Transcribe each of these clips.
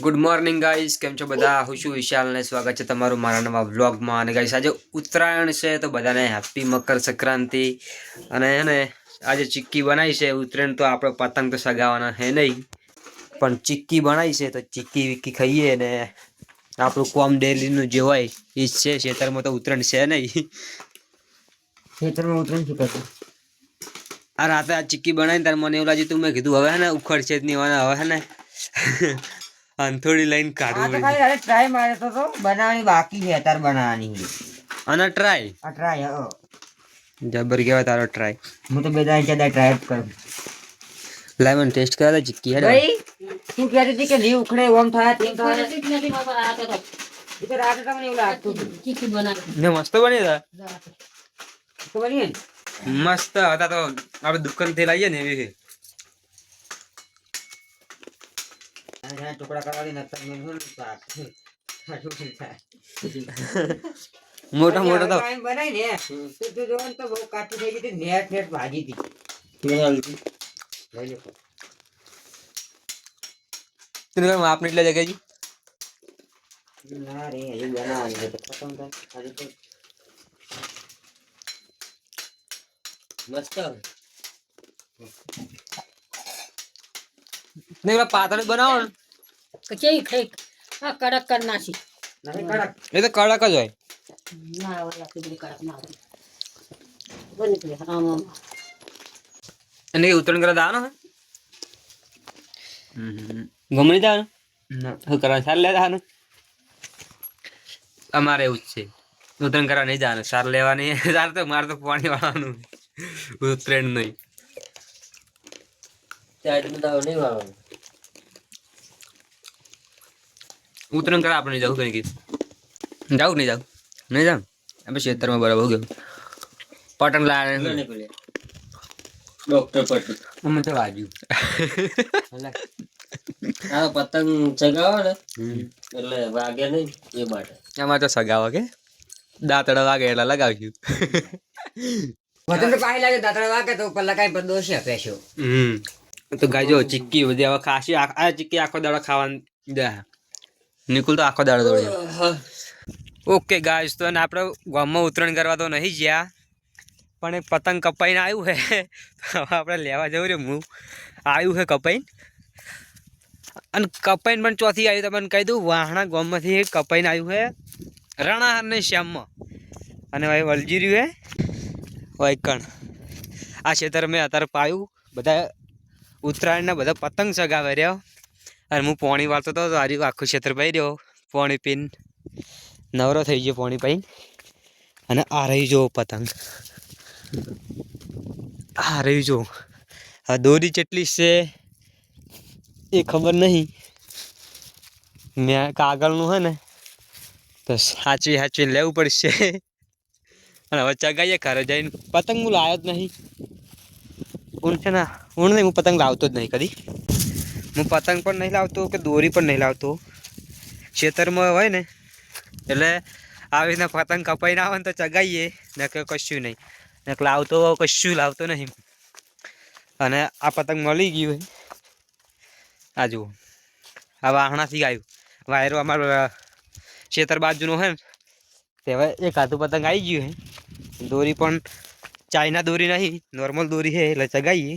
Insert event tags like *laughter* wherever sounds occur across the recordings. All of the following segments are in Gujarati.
ગુડ મોર્નિંગ ગાઈસ કેમ છો બધા? હું છું વિશાલ ને સ્વાગત છે તમારું મારા નવા વ્લોગમાં અને ગાઈસ આજે ઉત્તરાયણ છે તો બધાને હેપી મકર સંક્રાંતિ. અને એને આજે ચીક્કી બનાવી છે. ઉત્તરાયણ તો આપણે પતંગ તો સગાવવાના હે નહીં. પણ ચીક્કી બનાવી છે તો ચીક્કી વિક્કી ખાઈએ ને આપણું કોમ ડેલીનું જે હોય એ છે. ખેતરમાં તો ઉત્તરાયણ છે નહીં. ખેતરમાં ઉત્તરાયણ શું કરતું આ રાતે આ ચીક્કી બનાવીને તારે મને એવું લાગ્યું તું મેં કીધું હવે હે ને ઉખડશે જ નહીં હવે હે ને. અંથોડી લઈને આ તો કાઢવું ખાલી અરે ટ્રાય મારે તો તો બનાવવાની બાકી છે અત્યારે બનાવવાની છે. અને ટ્રાય આ ટ્રાય હો. જબર કેવા તારો ટ્રાય હું તો બે દાડા ચાર ટ્રાય કરું. લેમન ટેસ્ટ કરા તો ચીક્કી હેડે. ભાઈ તું કહેતી હતી કે લી ઉખડે ઓમ થાય તેમ થાય. એ તો રાતે તમને એવું લાગતું હતું. ને મસ્ત બની હતા તો બની મસ્ત હતા તો આપણે દુકાનથી લાવીએ ને એવી. અને જ્યાં ટુકડા કરવાથી નક્કર મેળવું ને શાક. ખાટું નહીં થાય. મોટા મોટા તો પછી હવે time બનાવીને, તો તું જોવો ને તો બહુ કાચી થઈ ગઈ હતી, નેટ નેટ ભાજી હતી. લઈ લો. તને કહું આપને એટલે જગ્યાએ જી ના રે હજી બનાવવાની છે તો ખતમ થાય હજી તો મસ્ત ને પેલા પાતળી બનાવો ને. કચેરી ખાઈ આ કડક કર નાખી. કડક. એ તો કડક જ હોય. ના ઓલા કીધું કડક ના હોય. બની ગયું આમ આમ એને ઉતરણ કરે દાવાનો ગમણી દાનો ના. શું કરવા સાર લે દાનો અમારે એવું જ છે. ઉતરણ કરવા નહીં જવાનું. સાર લેવાની. *laughs* સાર તો મારે તો પાણી વાળવાનું. ઉતરેણ નહીં. ઉતરણ કરે આપણે જવું કઈ કીધું. જાવું નહીં જાઉં? નહીં જાવ આપણે ખેતરમાં બરાબર ગયું. પટન લાવે ડોક્ટર પટેલ અમે તો વાજ્યું હા પતંગ ચગાવો ને. એટલે વાગે નહીં એ માટે. એમાં તો સગાવા કે? દાંતડા વાગે એટલે લગાવ્યું. પતંગ તો પાણી લાગે દાંતડા વાગે તો ઉપર લગાવી પર દોષે પેશો હમ. તો ગાજો ચીક્કી બધી હવે ખાસી આ આ ચીક્કી આખો દાડો ખાવાનું દે. નિકુલ તો આખો દાડો દોડ્યો. ઓકે ગાઈસ તો આપણે ગામમાં ઉતરણ કરવા તો નહીં જ્યાં પણ એ પતંગ કપાઈને આવ્યું હે. હવે આપણે લેવા જવું છે હું આવ્યું છે કપાઈને. અને કપાઈને પણ ચોથી આવ્યું તમને કહી દઉં વાહણા ગામમાંથી એક કપાઈને આવ્યું છે રણા અને શ્યામમાં. અને ભાઈ વલજી રહ્યું હે વૈકણ આ ક્ષેત્ર મેં અત્યારે પાયું બધા ઉત્તરાયણના બધા પતંગ સગાવે રહ્યો. અને હું પોણી વાળતો હતો આર્યું આખું ખેતર પાઈ રહ્યો પોણી પીન. નવરો થઈ ગયો પોણી પાઈ અને આ રહી જો પતંગ. આ રહી જો. આ દોરી કેટલી છે એ ખબર નહીં. મેં કાગળનું હે ને, તો સાચવી સાચવી લેવું પડશે. અને હવે ચગાઈએ ઘરે જઈને. પતંગ હું લાવ્યો જ નહીં. ઊન છે ને ઊન નહીં હું પતંગ લાવતો જ નહીં કદી. હું પતંગ પણ નહીં લાવતો કે દોરી પણ નહીં લાવતો. ખેતરમાં હોય ને, એટલે આવી રીતના પતંગ કપાઈને આવે ને તો ચગાવીએ ને કે કશું નહીં. ને લાવતો કશું લાવતો નહીં. અને આ પતંગ મળી ગયું આ જુઓ. આ વાહણાથી આવ્યું વાયરો અમારો ખેતર બાજુનો હોય ને, તેવા એક હાથું પતંગ આવી ગયું હે દોરી પણ ચાઇના દોરી નહીં, નોર્મલ દોરી છે એટલે ચગાવીએ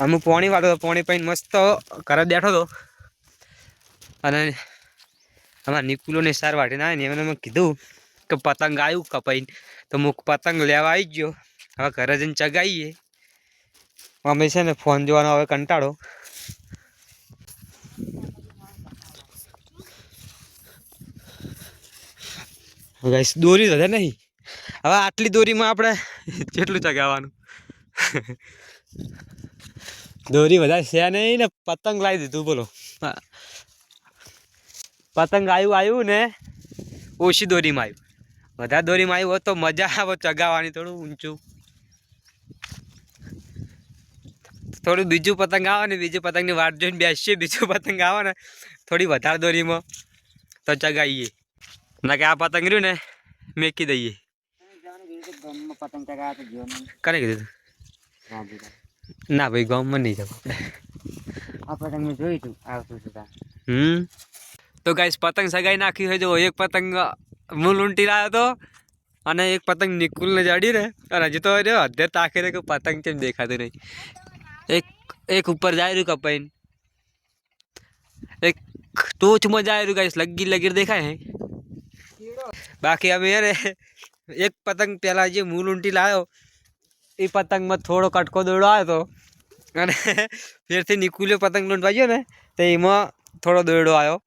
અમે પોણી વાળો તો પોણી પાઈને મસ્ત ઘરે બેઠો હતો. અને અમારા નિકુલોને સાર વાટીને આવે ને, એમને મેં કીધું કે પતંગ આવ્યું કપાઈને તો હું પતંગ લેવા આવી ગયો. હવે ઘરે જઈને ચગાવીએ અમે છે ને ફોન જોવાનો હવે કંટાળો. દોરી તો નહીં. હવે આટલી દોરીમાં આપણે *laughs* કેટલું ચગાવવાનું? દોરી વધારે છે નહીં ને પતંગ લાવી દીધું બોલો. પતંગ આવ્યું આવ્યું ને ઓછી દોરીમાં આવ્યું વધારે દોરીમાં આવ્યું હોત તો મજા આવે ચગાવવાની થોડું ઊંચું. થોડું બીજું પતંગ આવે ને બીજું પતંગની વાટ જોઈને બેસીએ બીજું પતંગ આવે ને થોડી વધારે દોરીમાં તો ચગાવીએ. ના કે આ પતંગ રહ્યું ને મેકી દઈએ. પતંગ ચગાવે કને કીધું ના ભાઈ ગામમાં નહીં જવું. આપણે તમે મેં જોયું આવતું હતું હમ? તો ગાઈસ પતંગ સગાઈ નાખી હોય જો એક પતંગ હું લૂંટી લાવ્યો હતો અને એક પતંગ નિકુલને જડી રહે અને હજી તો રહ્યો અધ્યર તાકે રે કે પતંગ કેમ દેખાતું નહીં. એક એક ઉપર જાય રહ્યું કપાઈને એક ટોચમાં જાય રહ્યું ગાઈસ લગી લગીર દેખાય હે. બાકી અમે યાર એક પતંગ પહેલાં જે મૂલ ઊંટી લાવ્યો એ પતંગમાં થોડો કટકો દોડો આવ્યો હતો અને *laughs* ફેરથી નીકળ્યો પતંગ લૂંટવા ગયો ને, તો એમાં થોડો દોરડો આવ્યો.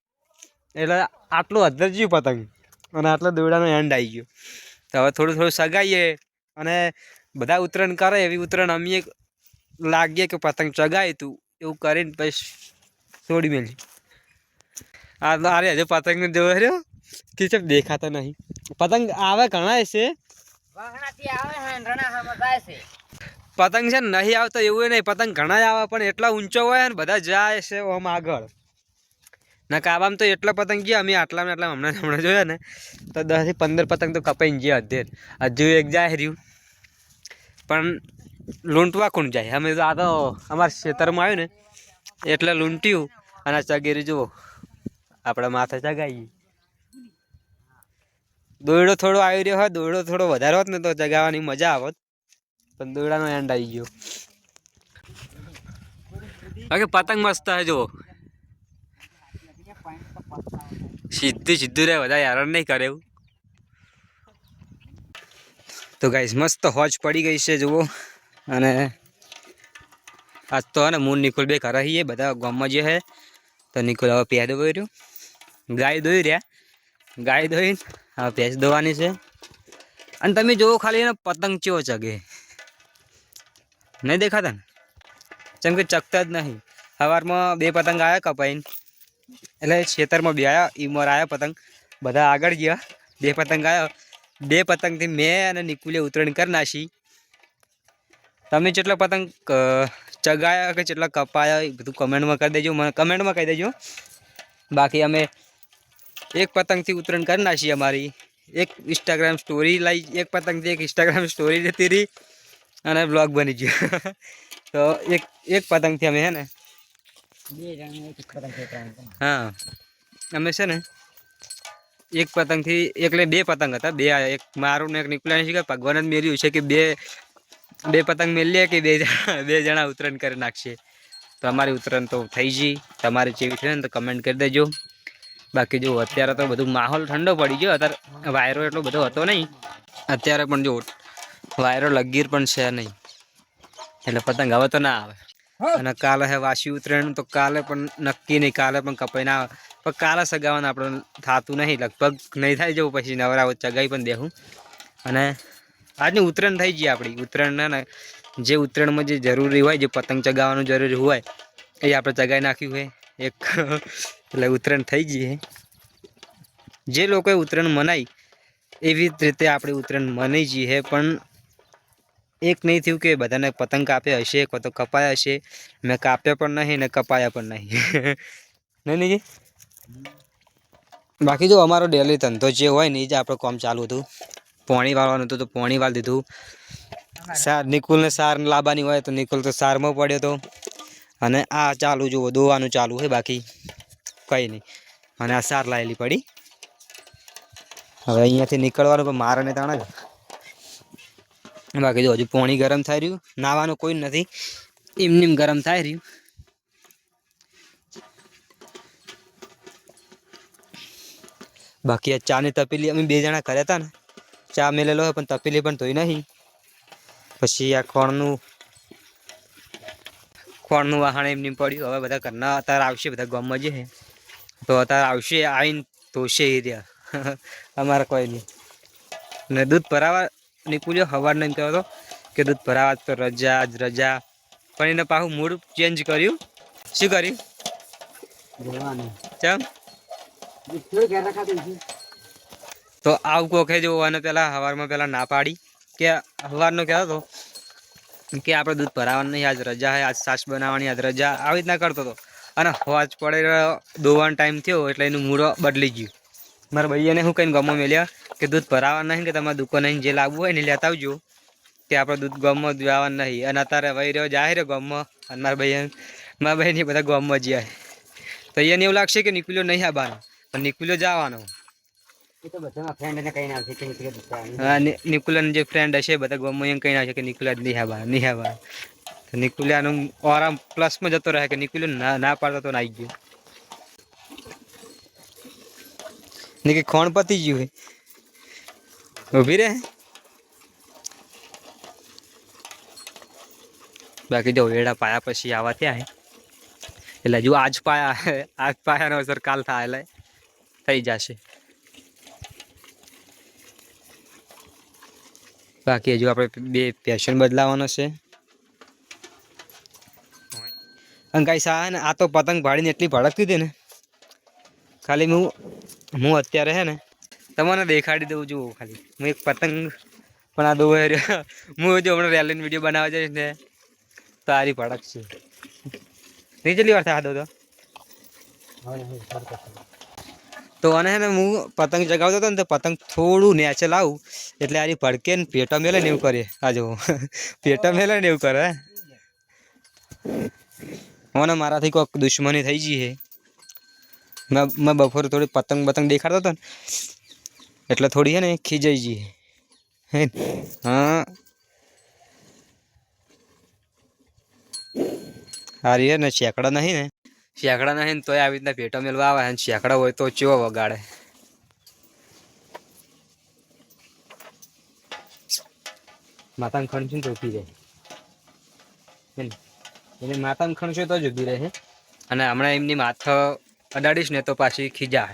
એટલે આટલું અધર જ્યું પતંગ. અને આટલો દોરડાનો એન્ડ આવી ગયો. તો હવે થોડું થોડું સગાઈએ અને બધા ઉત્તરાયણ કરે, એવી ઉત્તરાયણ અમે લાગીએ કે પતંગ ચગાય તું. એવું કરીને પછી છોડી મેલી. આ અરે હજુ પતંગ જોવે રહ્યો? કે દેખાતો નહીં. પતંગ આવે ઘણા છે પતંગ છે ને, નહીં આવતો એવું નહીં. પતંગ ઘણા આવે, પણ એટલા ઊંચો હોય ને, બધા જાય છે આમ આગળ. ના કાબામ તો એટલા પતંગ ગયા, અમે આટલા આટલા હમણાં હમણાં જોયા ને, તો દસથી પંદર પતંગ તો કપાઈને ગયા અધેર. હજુ એક જાય રહ્યું. પણ લૂંટવા કોણ જાય? અમે તો આ તો અમારા ખેતરમાં આવ્યું ને, એટલે લૂંટ્યું. અને ચગેરી જુઓ, આપણા માથે ચગાવીએ. દોયડો થોડો આવી રહ્યો હોય, દોયડો થોડો વધારે હોત ને તો ચગાવવાની મજા આવત. પણ દોયડાનો એન્ડ આવી ગયો. બાકી પતંગ મસ્ત હે જો સીધું સીધું રહે બધા હેરાન નહીં કરે એવું. તો ગાઈસ મસ્ત હોજ પડી ગઈ છે, જુઓ. અને આજ તો હે ને મૂન નિકુલ બે ઘરે છીએ બધા ગામમાં જે હે. તો નિકુલ હવે પેદો રહ્યો ગાય દોઈ રહ્યા. ગાય દોઈને હવે ભેંસ દોવાની છે. અને તમે જોવો ખાલી એને પતંગ ચેવો ચગે. નહીં દેખાતા ને? જેમ કે ચકતા જ નહીં. સવારમાં બે પતંગ આવ્યા કપાઈને. એટલે ખેતરમાં બે આવ્યા ઈમર આવ્યા પતંગ. બધા આગળ ગયા. બે પતંગ આવ્યા બે પતંગથી મેં અને નિકુલે ઉતરણ કરી નાખી. તમે જેટલા પતંગ ચગાયા કે જેટલા કપાયા એ બધું કમેન્ટમાં કરી દેજો. મને કમેન્ટમાં કહી દેજો. બાકી અમે એક પતંગથી ઉતરણ કરી નાખી અમારી. એક ઇન્સ્ટાગ્રામ સ્ટોરી લાવી એક પતંગથી એક ઇન્સ્ટાગ્રામ સ્ટોરી જતી રહી અને બ્લોગ બની ગયો. *laughs* તો એક એક પતંગથી અમે હે ને. હા. અમે છે ને એક પતંગથી એકલે બે પતંગ હતા. બે એક મારું ને એક નીકળ્યા છે ભગવાન જ મેળ્યું છે કે બે બે પતંગ મેળીએ કે બે જણા બે જણા ઉતરણ કરી નાખશે. તો અમારી ઉતરણ તો થઈ ગઈ. તમારે જેવી છે ને તો કમેન્ટ કરી દેજો. બાકી જો અત્યારે તો બધું માહોલ ઠંડો પડી ગયો. અત્યારે વાયરો એટલો બધો હતો નહીં. અત્યારે પણ જો વાયરો લગીર પણ છે નહીં. એટલે પતંગ હવે તો ના આવે. અને કાલે હે વાસી ઉતરાયણ તો કાલે પણ નક્કી નહીં કાલે પણ કપાઈ ના આવે. પણ કાલે સગાવાનું આપણે થતું નહીં લગભગ નહીં થાય જવું પછી નવરા ચગાઈ પણ દેવું અને આજની ઉત્તરાયણ થઈ ગઈ આપણી. ઉત્તરાયણ ને જે ઉત્તરાયણમાં જે જરૂરી હોય જે પતંગ ચગાવવાનું જરૂરી હોય એ આપણે ચગાવી નાખ્યું હોય એક એટલે ઉત્તરાયણ થઈ ગઈ જે લોકોએ ઉત્તરાયણ મનાઈ, એવી જ રીતે આપણે ઉત્તરાયણ મનાઈ જઈએ પણ એક નહીં થયું કે બધાને પતંગ કાપ્યા હશે કાં તો કપાયા હશે. મેં કાપ્યા પણ નહીં ને કપાયા પણ નહીં. *laughs* નહીં નહીં બાકી જો અમારો ડેલી ધંધો જે હોય ને એ જ આપણું કામ ચાલુ હતું. પોણી વાળવાનું હતું તો પોણી વાળ દીધું. સાર, નિકુલને સાર લાવવાની હોય તો નિકુલ તો સારમાં પડ્યો હતો અને આ ચાલુ જુઓ, દોવાનું ચાલુ છે બાકી. કંઈ નહીં અને આ સાર લાવેલી પડી. હવે અહીંયાથી નીકળવાનું પણ મારે ને તાણે બાકી જો હજુ પોણી ગરમ થઈ રહ્યું. નાવાનું કોઈ નથી. એમનેમ ગરમ થઈ રહ્યું. બાકી આ ચાની તપેલી અમે બે જણા કર્યા હતા ને. ચા મેલેલો હોય પણ તપેલી પણ ધોઈ નહીં. પછી આ ખોણનું ખોણનું વાહણ એમની પડ્યું. હવે બધા ઘરના અત્યારે આવશે, બધા ગામમાં જે છે તો અત્યારે આવશે આવીને ધોશે એ રહ્યા. અમારે કોઈ નહીં. ને દૂધ ભરાવા નીકળ્યો સવારનો એમ કહેતો કે દૂધ ભરાવા તો રજા આજ રજા. પણ એને પાછું મૂડ ચેન્જ કર્યું. શું કર્યું? ચમ. તો આવું કોખે જો અને પેલા હવારમાં પેલા ના પાડી કે સવારનો કહેતો હતો કે આપણે દૂધ ભરાવાનું નહીં આજ રજા છે આજ સાસ બનાવવાની આજ રજા આવી રીતના કરતો હતો. અને હોજ પડે દોવાનો ટાઈમ થયો એટલે એનું મૂળો બદલી ગયું. મારા ભાઈને હું કહીને ગમો મેલ્યા કે દૂધ ભરાવા નહીં કે તમારે દુકાને જે લાવવું હોય ને લેતા આવજો કે આપણે દૂધ ગમમાં જવાનું નહીં. અને અત્યારે વહી રહ્યો જાય રહ્યો ગમમાં અને મારા ભાઈ મારા ભાઈ બધા ગમમાં જાય. તો એને એવું લાગશે કે નીકળ્યો નહીં આવવાનો પણ નીકળ્યો જવાનો. હા નિ- નિકુલ્યાના જે ફ્રેન્ડ હશે બધા ગમો એમ કહીને આવશે કે નિકુલ્યા જ નહીં આવવાનો નહીં આવવાનો તો નિકુલ્યાનું ઓરામ પ્લસમાં જતો રહે કે નિકુલિયો ના ના પાડતો તો નાઈ ગયો. ને કે ખોણ પતી ગયું હે. ઊભી રહે બાકી જો વેડા પાયા પછી આવા હે. એટલે હજુ આજ પાયા આજ પાયાનો અસર કાલ થાય એટલે થઈ જશે. બાકી હજુ આપણે બે પેશન બદલાવાનો છે. અને કાંઈ આ ને, આ તો પતંગ ભાડીને એટલી ભડકતી હતી ને. ખાલી હું હું અત્યારે હે ને, તમને દેખાડી દઉં છું ખાલી. હું એક પતંગ પણ આ દો રહ્યો. હું જો હમણાં રેલીન વીડિયો બનાવવા જઈશ ને તો આરી ભડક છે. નહીં કેટલી વાર થાય દો તો. તો અને હે ને, હું પતંગ જગાવતો હતો ને, તો પતંગ થોડું નેચે લાવું, એટલે આરી ભડકે ને પેટા *laughs* મેલે ને એવું કરે આ પેટા મેલે ને એવું કરે મને મારાથી કોઈક દુશ્મની થઈ ગઈ છે. મેં મેં બપોરે થોડી પતંગ બતંગ દેખાડતો હતો ને, એટલે થોડી હે ને ખીજાઈ ગઈ હે. હા હારી હે ને, શેકડા નહીં ને. શેકડા નહીં ને તોય આવી રીતના ભેટો મેળવા આવે અને શેકડા હોય તો ચેવો વગાડે. માતાને ખણશું ને તો જાય હે? એને માતાને ખણશો તો જ ઊભી રહે. અને હમણાં એમની માથા અડાડીશ ને તો પાછી ખીજા